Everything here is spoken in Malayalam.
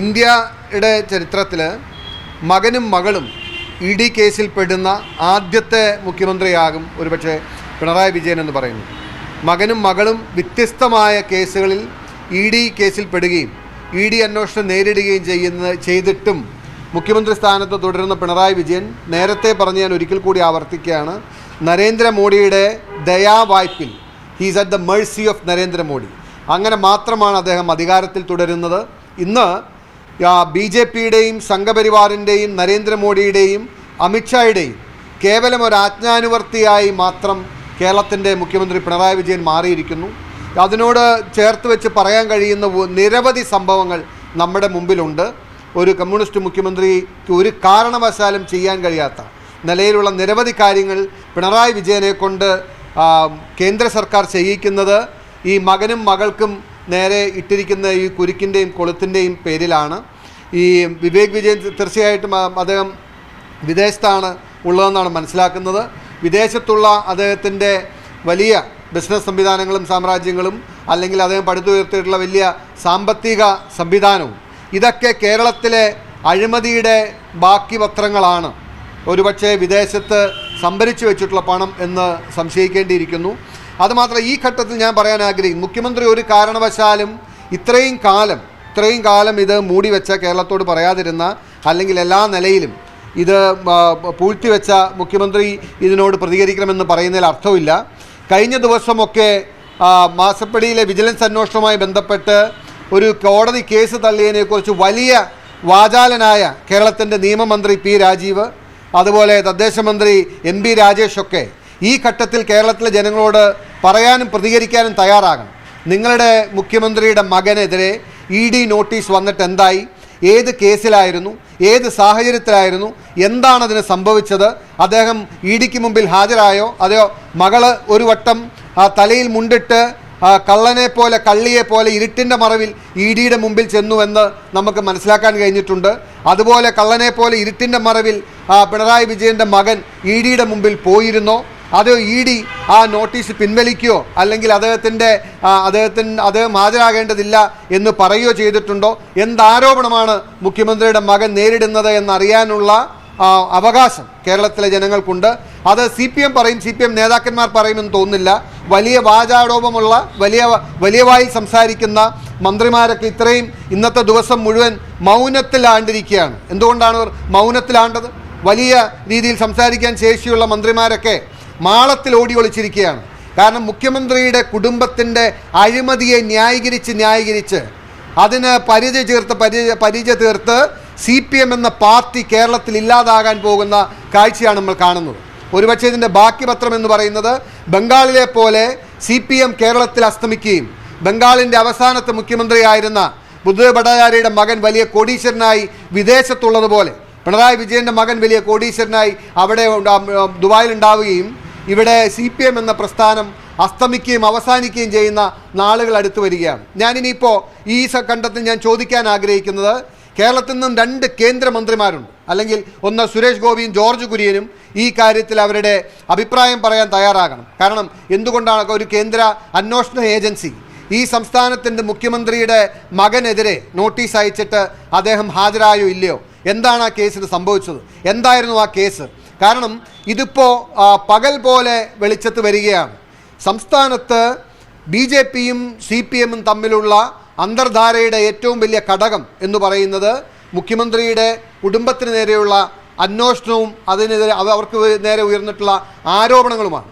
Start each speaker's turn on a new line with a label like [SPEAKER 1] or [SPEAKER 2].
[SPEAKER 1] ഇന്ത്യയുടെ ചരിത്രത്തിൽ മകനും മകളും ഇ ഡി കേസിൽ പെടുന്ന ആദ്യത്തെ മുഖ്യമന്ത്രിയാകും ഒരുപക്ഷെ പിണറായി വിജയൻ എന്ന് പറയുന്നു. മകനും മകളും വ്യത്യസ്തമായ കേസുകളിൽ ഇ ഡി കേസിൽ പെടുകയും ഇ ഡി അന്വേഷണം നേരിടുകയും ചെയ്യുന്ന ചെയ്തിട്ടും മുഖ്യമന്ത്രി സ്ഥാനത്ത് തുടരുന്ന പിണറായി വിജയൻ നേരത്തെ പറഞ്ഞ് ഞാൻ ഒരിക്കൽ കൂടി ആവർത്തിക്കുകയാണ്. നരേന്ദ്രമോദിയുടെ ദയാവായ്പിൽ he's at the mercy of Narendra Modi അങ്ങനെ മാത്രമാണ് അദ്ദേഹം അധികാരത്തിൽ തുടരുന്നത്. ഇന്ന് ബി ജെ പിയുടെയും സംഘപരിവാറിന്റെയും നരേന്ദ്രമോദിയുടെയും അമിത്ഷായുടെയും കേവലം ഒരു ആജ്ഞാനുവർത്തിയായി മാത്രം കേരളത്തിന്റെ മുഖ്യമന്ത്രി പിണറായി വിജയൻ മാറിയിരിക്കുന്നു. അതിനോട് ചേർത്ത് വെച്ച് പറയാൻ കഴിയുന്ന നിരവധി സംഭവങ്ങൾ നമ്മുടെ മുമ്പിലുണ്ട്. ഒരു കമ്മ്യൂണിസ്റ്റ് മുഖ്യമന്ത്രിക്ക് ഒരു കാരണവശാലും ചെയ്യാൻ കഴിയാത്ത നിലയിലുള്ള നിരവധി കാര്യങ്ങൾ പിണറായി വിജയനെ കൊണ്ട് കേന്ദ്ര സർക്കാർ ചെയ്യിക്കുന്നത്. ഈ മകനും മകൾക്കും നേരെ ഇട്ടിരിക്കുന്ന ഈ കുരുക്കിന്റെയും കൊളുത്തിന്റെയും പേരിലാണ് ഈ വിവേക് വിജയൻ തീർച്ചയായിട്ടും അദ്ദേഹം വിദേശത്താണ് ഉള്ളതെന്നാണ് മനസ്സിലാക്കുന്നത്. വിദേശത്തുള്ള അദ്ദേഹത്തിന്റെ വലിയ ബിസിനസ് സംവിധാനങ്ങളും സാമ്രാജ്യങ്ങളും അല്ലെങ്കിൽ അദ്ദേഹം പടുത്തുയർത്തിയിട്ടുള്ള വലിയ സാമ്പത്തിക സംവിധാനവും ഇതൊക്കെ കേരളത്തിലെ അഴിമതിയുടെ ബാക്കി പത്രങ്ങളാണ് ഒരുപക്ഷെ വിദേശത്ത് സംഭരിച്ചു വെച്ചിട്ടുള്ള പണം എന്ന് സംശയിക്കേണ്ടിയിരിക്കുന്നു. അതുമാത്രം ഈ ഘട്ടത്തിൽ ഞാൻ പറയാൻ ആഗ്രഹിക്കുന്നു. മുഖ്യമന്ത്രി ഒരു കാരണവശാലും ഇത്രയും കാലം ഇത്രയും കാലം ഇത് മൂടി വെച്ച കേരളത്തോട് പറയാതിരുന്ന അല്ലെങ്കിൽ എല്ലാ നിലയിലും ഇത് പൂഴ്ത്തി പൂഴ്ത്തിവെച്ച മുഖ്യമന്ത്രി ഇതിനോട് പ്രതികരിക്കണമെന്ന് പറയുന്നതിൽ അർത്ഥമില്ല. കഴിഞ്ഞ ദിവസമൊക്കെ മാസപ്പടിയിലെ വിജിലൻസ് അന്വേഷണവുമായി ബന്ധപ്പെട്ട് ഒരു കോടതി കേസ് തള്ളിയതിനെക്കുറിച്ച് വലിയ വാചാലനായ കേരളത്തിന്റെ നിയമമന്ത്രി പി രാജീവ് അതുപോലെ തദ്ദേശമന്ത്രി എം പി രാജേഷൊക്കെ ഈ ഘട്ടത്തിൽ കേരളത്തിലെ ജനങ്ങളോട് പറയാനും പ്രതികരിക്കാനും തയ്യാറാകണം. നിങ്ങളുടെ മുഖ്യമന്ത്രിയുടെ മകനെതിരെ ഇ ഡി നോട്ടീസ് വന്നിട്ട് എന്തായി? ഏത് കേസിലായിരുന്നു? ഏത് സാഹചര്യത്തിലായിരുന്നു? എന്താണ് അതിന് സംഭവിച്ചത്? അദ്ദേഹം ഇ ഡിക്ക് മുമ്പിൽ ഹാജരായോ? അതെയോ മകൾ ഒരു വട്ടം തലയിൽ മുണ്ടിട്ട് കള്ളനെ പോലെ കള്ളിയെ പോലെ ഇരുട്ടിന്റെ മറവിൽ ഇ ഡിയുടെ മുമ്പിൽ ചെന്നുവെന്ന് നമുക്ക് മനസ്സിലാക്കാൻ കഴിഞ്ഞിട്ടുണ്ട്. അതുപോലെ കള്ളനെ പോലെ ഇരുട്ടിന്റെ മറവിൽ പിണറായി വിജയന്റെ മകൻ ഇ ഡിയുടെ മുമ്പിൽ പോയിരുന്നോ? അതോ ഇ ഡി ആ നോട്ടീസ് പിൻവലിക്കുകയോ അല്ലെങ്കിൽ അദ്ദേഹത്തിന്റെ അദ്ദേഹത്തിന് അദ്ദേഹം ഹാജരാകേണ്ടതില്ല എന്ന് പറയുകയോ ചെയ്തിട്ടുണ്ടോ? എന്താരോപണമാണ് മുഖ്യമന്ത്രിയുടെ മകൻ നേരിടുന്നത് എന്നറിയാനുള്ള അവകാശം കേരളത്തിലെ ജനങ്ങൾക്കുണ്ട്. അത് സി പി എം പറയും സി പി എം നേതാക്കന്മാർ പറയുമെന്ന് തോന്നുന്നില്ല. വലിയ വാചാടോപമുള്ള വലിയ വലിയ വായിൽ സംസാരിക്കുന്ന മന്ത്രിമാരൊക്കെ ഇത്രയും ഇന്നത്തെ ദിവസം മുഴുവൻ മൗനത്തിലാണ്ടിരിക്കുകയാണ്. എന്തുകൊണ്ടാണ് അവർ മൗനത്തിലാണ്ടത്? വലിയ രീതിയിൽ സംസാരിക്കാൻ ശേഷിയുള്ള മന്ത്രിമാരൊക്കെ മാളത്തിൽ ഓടി ഒളിച്ചിരിക്കുകയാണ്. കാരണം മുഖ്യമന്ത്രിയുടെ കുടുംബത്തിന്റെ അഴിമതിയെ ന്യായീകരിച്ച് ന്യായീകരിച്ച് അതിന് പരിചയ ചേർത്ത് പരിചയ പരിചയ തീർത്ത് സി പി എം എന്ന പാർട്ടി കേരളത്തിൽ ഇല്ലാതാകാൻ പോകുന്ന കാഴ്ചയാണ് നമ്മൾ കാണുന്നത്. ഒരുപക്ഷെ ഇതിന്റെ ബാക്കി പത്രം എന്ന് പറയുന്നത് ബംഗാളിലെ പോലെ സി പി എം കേരളത്തിൽ അസ്തമിക്കുകയും ബംഗാളിന്റെ അവസാനത്തെ മുഖ്യമന്ത്രിയായിരുന്ന ബുദ്ധദേവ് ഭട്ടാചാര്യയുടെ മകൻ വലിയ കോടീശ്വരനായി വിദേശത്തുള്ളതുപോലെ പിണറായി വിജയന്റെ മകൻ വലിയ കോടീശ്വരനായി അവിടെ ദുബായിൽ ഉണ്ടാവുകയും ഇവിടെ സി പി എം എന്ന പ്രസ്ഥാനം അസ്തമിക്കുകയും അവസാനിക്കുകയും ചെയ്യുന്ന നാളുകൾ അടുത്ത് വരികയാണ്. ഞാനിനിയിപ്പോൾ ഈ കണ്ടത്തിൽ ഞാൻ ചോദിക്കാൻ ആഗ്രഹിക്കുന്നത് കേരളത്തിൽ നിന്നും രണ്ട് കേന്ദ്രമന്ത്രിമാരുണ്ട്. അല്ലെങ്കിൽ ഒന്ന് സുരേഷ് ഗോപിയും ജോർജ് കുര്യനും ഈ കാര്യത്തിൽ അവരുടെ അഭിപ്രായം പറയാൻ തയ്യാറാകണം. കാരണം എന്തുകൊണ്ടാണ് ഒരു കേന്ദ്ര അന്വേഷണ ഏജൻസി ഈ സംസ്ഥാനത്തിന്റെ മുഖ്യമന്ത്രിയുടെ മകനെതിരെ നോട്ടീസ് അയച്ചിട്ട് അദ്ദേഹം ഹാജരായോ ഇല്ലയോ? എന്താണ് ആ കേസിൽ സംഭവിച്ചത്? എന്തായിരുന്നു ആ കേസ്? കാരണം ഇതിപ്പോൾ പകൽ പോലെ വെളിച്ചത്ത് വരികയാണ്. സംസ്ഥാനത്ത് ബി ജെ പിയും സി പി എമ്മും തമ്മിലുള്ള അന്തർധാരയുടെ ഏറ്റവും വലിയ ഘടകം എന്ന് പറയുന്നത് മുഖ്യമന്ത്രിയുടെ കുടുംബത്തിന് നേരെയുള്ള അന്വേഷണവും അതിനെതിരെ അവർക്ക് നേരെ ഉയർന്നിട്ടുള്ള ആരോപണങ്ങളുമാണ്.